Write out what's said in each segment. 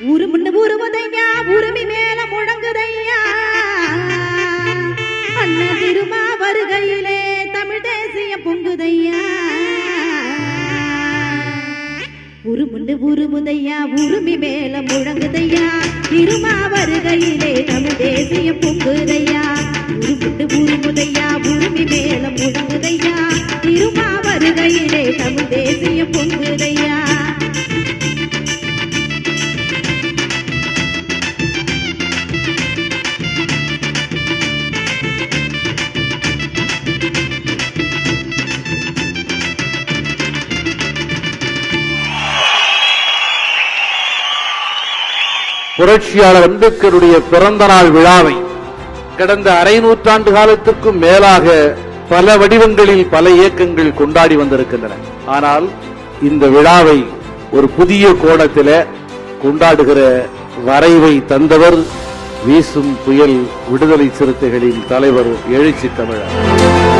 உருமுன்னு உருவதையா உருமி மேல முழங்குதையா? அண்ணா திருமா வருகையிலே தமிழ் தேசிய பொங்குதையா? உருமுண்டு உருமுதையா உருமி மேல முழங்குதையா? திருமா புரட்சியாளர் அம்பேத்கருடைய பிறந்த நாள் விழாவை கடந்த அரை நூற்றாண்டு காலத்திற்கும் மேலாக பல வடிவங்களில் பல இயக்கங்கள் கொண்டாடி வந்திருக்கின்றன. ஆனால் இந்த விழாவை ஒரு புதிய கோணத்தில் கொண்டாடுகிற வரைவை தந்தவர் வீசும் புயல் விடுதலை சிறுத்தைகளின் தலைவர் எழுச்சி தமிழர்.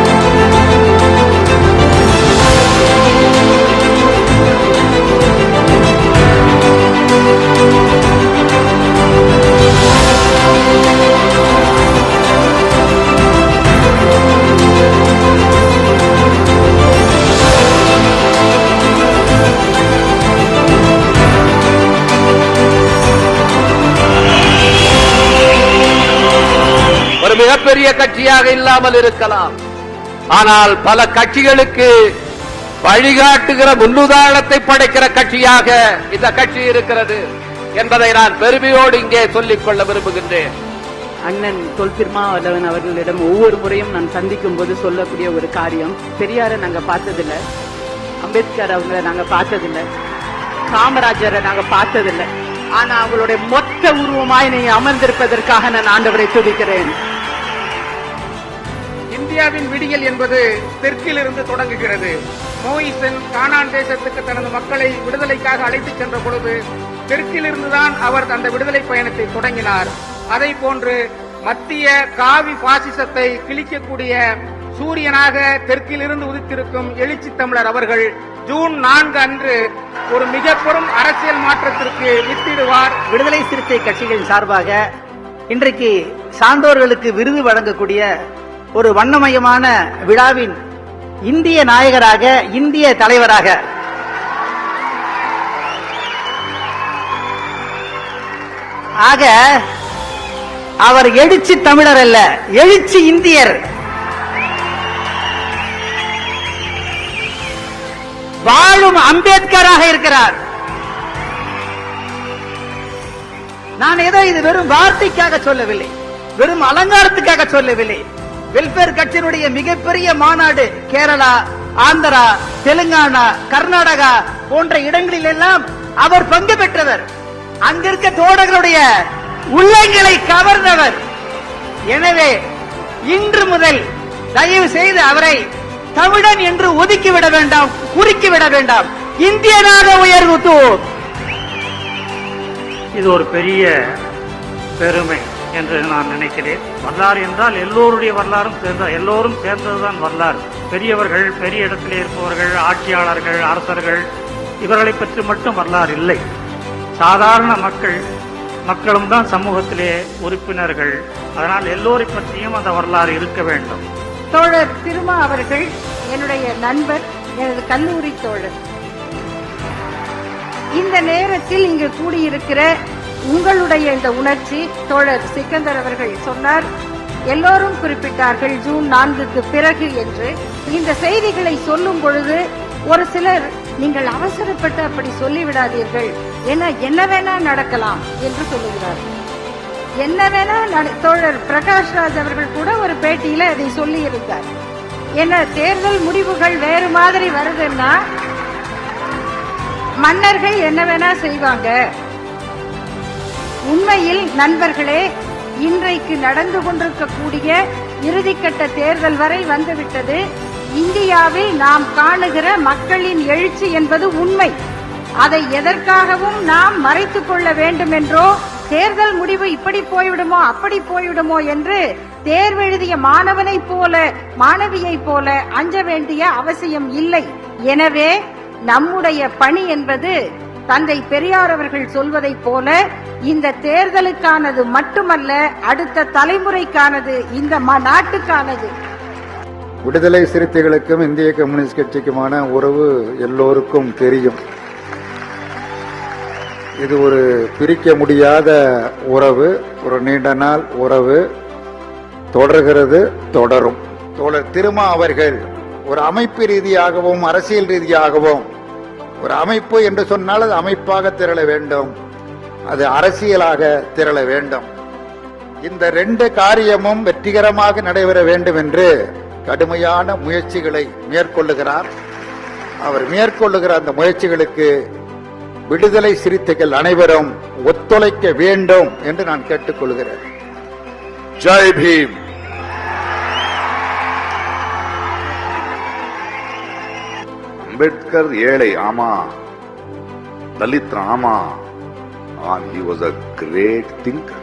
பெரிய கட்சியாக இல்லாமல் இருக்கலாம். ஆனால் பல கட்சிகளுக்கு வழிகாட்டுகிற முன்னுதாரணத்தை படைக்கிற கட்சியாக இந்த கட்சி இருக்கிறது என்பதை நான் பெருமையோடு இங்கே சொல்லிக் கொள்ள விரும்புகின்றேன். அண்ணன் தொல்பிர்மா வல்லவன் அவர்களிடம் ஒவ்வொரு முறையும் நான் சந்திக்கும் போது சொல்லக்கூடிய ஒரு காரியம் பெரியாரை நாங்க பார்த்ததில்ல அம்பேத்கர் அவங்கள நாங்க பார்த்ததில்ல காமராஜரை நாங்க பார்த்ததில்லை. ஆனா அவங்களுடைய மொத்த உருவமாய் நீ அமர்ந்திருப்பதற்காக நான் ஆண்டவரை துதிக்கிறேன். இந்தியாவின் விடியல் என்பது தெற்கிலிருந்து தொடங்குகிறது. மோயிசன் கானான் தேசத்துக்கு தனது மக்களை விடுதலைக்காக அழைத்துச் சென்ற பொழுது தெற்கிலிருந்துதான் அவர் அந்த விடுதலை பயணத்தை தொடங்கினார். அதை போன்று மத்திய காவி பாசிசத்தை கிழிக்கக்கூடிய சூரியனாக தெற்கிலிருந்து உதித்திருக்கும் எழுச்சி தமிழர் அவர்கள் ஜூன் நான்கு அன்று ஒரு மிக பெரும் அரசியல் மாற்றத்திற்கு வித்திடுவார். விடுதலை சிறுத்தை கட்சிகளின் சார்பாக இன்றைக்கு சான்றோர்களுக்கு விருது வழங்கக்கூடிய ஒரு வண்ணமயமான விழாவின் இந்திய நாயகராக இந்திய தலைவராக. ஆக அவர் எழுச்சி தமிழர் அல்ல எழுச்சி இந்தியர். வாழும் அம்பேத்கராக இருக்கிறார். நான் ஏதோ இது வெறும் வார்த்தைக்காக சொல்லவில்லை வெறும் அலங்காரத்துக்காக சொல்லவில்லை. வெல்பேர் கட்சியினுடைய மிகப்பெரிய மாநாடு கேரளா ஆந்திரா தெலுங்கானா கர்நாடகா போன்ற இடங்களில் எல்லாம் அவர் பங்கு பெற்றவர். அங்கிருக்க தோழர்களுடைய உள்ளங்களை கவர்ந்தவர். எனவே இன்று முதல் தயவு செய்து அவரை தமிழன் என்று ஒதுக்கிவிட வேண்டாம் குறுக்கிவிட வேண்டாம். இந்தியனாக உயர்வு இது ஒரு பெரிய பெருமை. என்று நான் நினைக்கிறேன். வரலாறு என்றால் எல்லோருடைய வரலாறும் சேர்ந்த எல்லோரும் சேர்ந்ததுதான் வரலாறு. பெரியவர்கள் பெரிய இடத்திலே இருப்பவர்கள் ஆட்சியாளர்கள் அரசர்கள் இவர்களை பற்றி மட்டும் வரலாறு இல்லை. சாதாரண மக்கள் மக்களும் தான் சமூகத்திலே உறுப்பினர்கள். அதனால் எல்லோரை பற்றியும் அந்த வரலாறு இருக்க வேண்டும். தோழர் திருமா அவர்கள் என்னுடைய நண்பர் எனது கல்லூரி தோழர். இந்த நேரத்தில் இங்கு கூடியிருக்கிற உங்களுடைய இந்த உணர்ச்சி தோழர் சிக்கந்தர் அவர்கள் சொன்னார். எல்லோரும் குறிப்பிட்டார்கள் ஜூன் நான்குக்கு பிறகு என்று. இந்த செய்திகளை சொல்லும் பொழுது ஒரு சிலர் நீங்கள் அவசரப்பட்டு அப்படி சொல்லிவிடாதீர்கள். என என்ன வேணா நடக்கலாம் என்று சொல்லுகிறார். என்ன வேணா தோழர் பிரகாஷ் ராஜ் அவர்கள் கூட ஒரு பேட்டியில அதை சொல்லி இருந்தார் என்ன தேர்தல் முடிவுகள் வேறு மாதிரி வருதுன்னா மன்னர்கள் என்ன வேணா செய்வாங்க. உண்மையில் நண்பர்களே இன்றைக்கு நடந்து கொண்டிருக்கக்கூடிய இறுதிக்கட்ட தேர்தல் வரை வந்துவிட்டது. இந்தியாவில் நாம் காணுகிற மக்களின் எழுச்சி என்பது உண்மை. அதை எதற்காகவும் நாம் மறைத்துக் கொள்ள வேண்டும் என்றோ தேர்தல் முடிவு இப்படி போய்விடுமோ அப்படி போய்விடுமோ என்று தேர்வெழுதிய மாணவனைப் போல மாணவியைப் போல அஞ்ச வேண்டிய அவசியம் இல்லை. எனவே நம்முடைய பணி என்பது தந்தை பெரியார் அவர்கள் சொல்வதைப் போல இந்த தேர்தலுக்கானது மட்டுமல்ல அடுத்த தலைமுறைக்கானது இந்த ம- நாட்டுக்கானது. விடுதலை சிறுத்தைகளுக்கும் இந்திய கம்யூனிஸ்ட் கட்சிக்குமான உறவு எல்லோருக்கும் தெரியும். இது ஒரு பிரிக்க முடியாத உறவு ஒரு நீண்ட நாள் உறவு. தொடர்கிறது தொடரும். தோழர் திருமா அவர்கள் ஒரு அமைப்பு ரீதியாகவும் அரசியல் ரீதியாகவும் ஒரு அமைப்பு என்று சொன்னால் அது அமைப்பாக திரள வேண்டும். அது அரசியலாக திரள வேண்டும். இந்த ரெண்டு காரியமும் வெற்றிகரமாக நடைபெற வேண்டும் என்று கடுமையான முயற்சிகளை மேற்கொள்ளுகிறார். அவர் மேற்கொள்ளுகிற அந்த முயற்சிகளுக்கு விடுதலை சிறுத்தைகள் அனைவரும் ஒத்துழைக்க வேண்டும் என்று நான் கேட்டுக்கொள்கிறேன். ஜெய் பீம். அம்பேத்கர் ஏழை ஆமா தலித் ஆமா and he was a great thinker.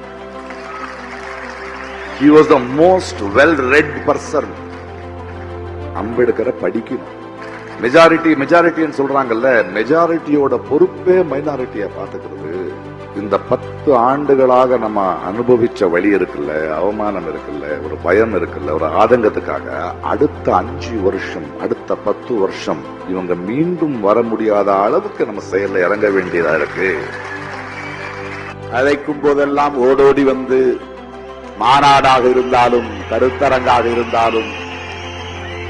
He was the most well-read person. அம்பேத்கரை படிக்கணும் மெஜாரிட்டி மெஜாரிட்டின்னு சொல்றாங்கல்ல மெஜாரிட்டியோட பொறுப்பே மைனாரிட்டியை பார்த்துக்கிறது இந்த பத்து ஆண்டுகளாக நம்ம அனுபவிச்ச வழி இருக்குல்ல அவமானம் இருக்குல்ல ஒரு பயம் இருக்குல்ல ஒரு ஆதங்கத்துக்காக அடுத்த அஞ்சு வருஷம் அடுத்த பத்து வருஷம் இவங்க மீண்டும் வர முடியாத அளவுக்கு நம்ம செயல்ல இறங்க வேண்டியதா இருக்கு. அழைக்கும் போதெல்லாம் ஓடோடி வந்து மாநாடாக இருந்தாலும் கருத்தரங்காக இருந்தாலும்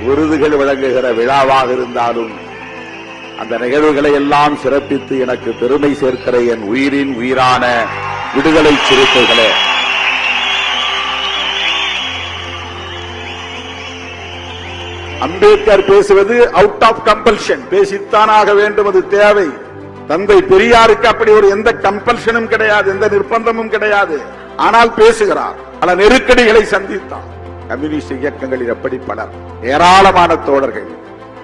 விருதுகள் வழங்குகிற விழாவாக இருந்தாலும் அந்த நிகழ்வுகளை எல்லாம் சிறப்பித்து எனக்கு பெருமை சேர்க்கிற என் உயிரின் உயிரான விடுதலை சிறுத்தைகளே அம்பேத்கர் பேசுவது அவுட் ஆஃப் கம்பல்ஷன் பேசித்தானாக வேண்டும் அது தேவை. தந்தை பெரியாருக்கு அப்படி ஒரு எந்த கம்பல்ஷனும் கிடையாது எந்த நிர்பந்தமும் கிடையாது. ஆனால் பேசுகிறார். பல நெருக்கடிகளை சந்தித்தார். கம்யூனிஸ்ட் இயக்கங்களில் எப்படி பலர். ஏராளமான தோழர்கள்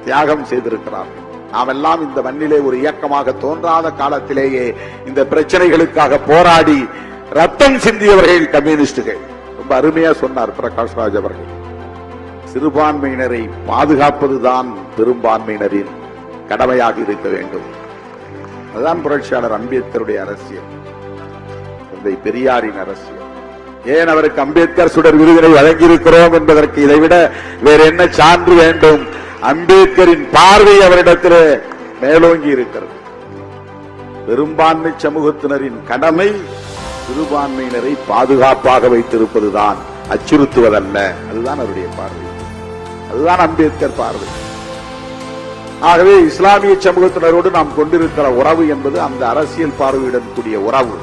தியாகம் செய்திருக்கிறார்கள் நாமெல்லாம் இந்த மண்ணிலே ஒரு இயக்கமாக தோன்றாத காலத்திலேயே இந்த பிரச்சனைகளுக்காக போராடி ரத்தம் சிந்தியவர்கள் கம்யூனிஸ்டுகள். ரொம்ப அருமையா சொன்னார் பிரகாஷ் ராஜ் அவர்கள். சிறுபான்மையினரை பாதுகாப்பதுதான் பெரும்பான்மையினரின் கடமையாக இருக்க வேண்டும். அதுதான் புரட்சியாளர் அம்பேத்கருடைய அரசியல். தந்தை பெரியாரின் அரசியல். ஏன் அவருக்கு அம்பேத்கர் சுடர் விருதினை வழங்கியிருக்கிறோம் என்பதற்கு இதைவிட வேற என்ன சான்று வேண்டும்? அம்பேத்கரின் பார்வை அவரிடத்தில் மேலோங்கி இருக்கிறது. பெரும்பான்மை சமூகத்தினரின் கடமை சிறுபான்மையினரை பாதுகாப்பாக வைத்திருப்பதுதான் அச்சுறுத்துவதல்ல. அதுதான் அவருடைய பார்வை. அதுதான் அம்பேத்கர் பார்வை. ஆகவே இஸ்லாமிய சமூகத்தினரோடு நாம் கொண்டிருக்கிற உறவு என்பது அந்த அரசியல் பார்வையுடன் கூடிய உறவு.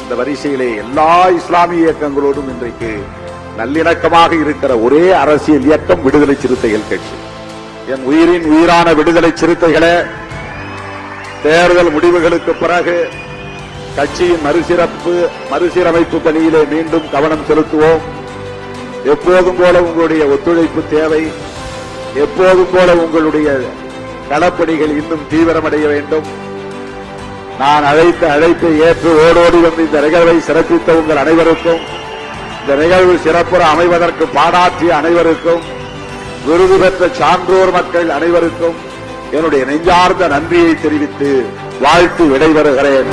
இந்த வரிசையிலே எல்லா இஸ்லாமிய இயக்கங்களோடும் இன்றைக்கு நல்லிணக்கமாக இருக்கிற ஒரே அரசியல் இயக்கம் விடுதலை சிறுத்தைகள் கட்சி. என் உயிரின் உயிரான விடுதலை சிறுத்தைகளை தேர்தல் முடிவுகளுக்கு பிறகு கட்சியின் மறுசிறப்பு மறுசீரமைப்பு பணியிலே மீண்டும் கவனம் செலுத்துவோம். எப்போதும் போல உங்களுடைய ஒத்துழைப்பு தேவை. எப்போதும் போல உங்களுடைய களப்பணிகள் இன்னும் தீவிரமடைய வேண்டும். நான் அழைத்த அழைப்பை ஏற்று ஓடோடி வந்து இந்த நிகழ்வை சிறப்பித்த உங்கள் அனைவருக்கும் இந்த நிகழ்வு சிறப்புற அமைவதற்கு பாடாற்றிய அனைவருக்கும் விருது பெற்ற சான்றோர் மக்கள் அனைவருக்கும் என்னுடைய நெஞ்சார்ந்த நன்றியை தெரிவித்து வாழ்த்து விடைபெறுகிறேன்.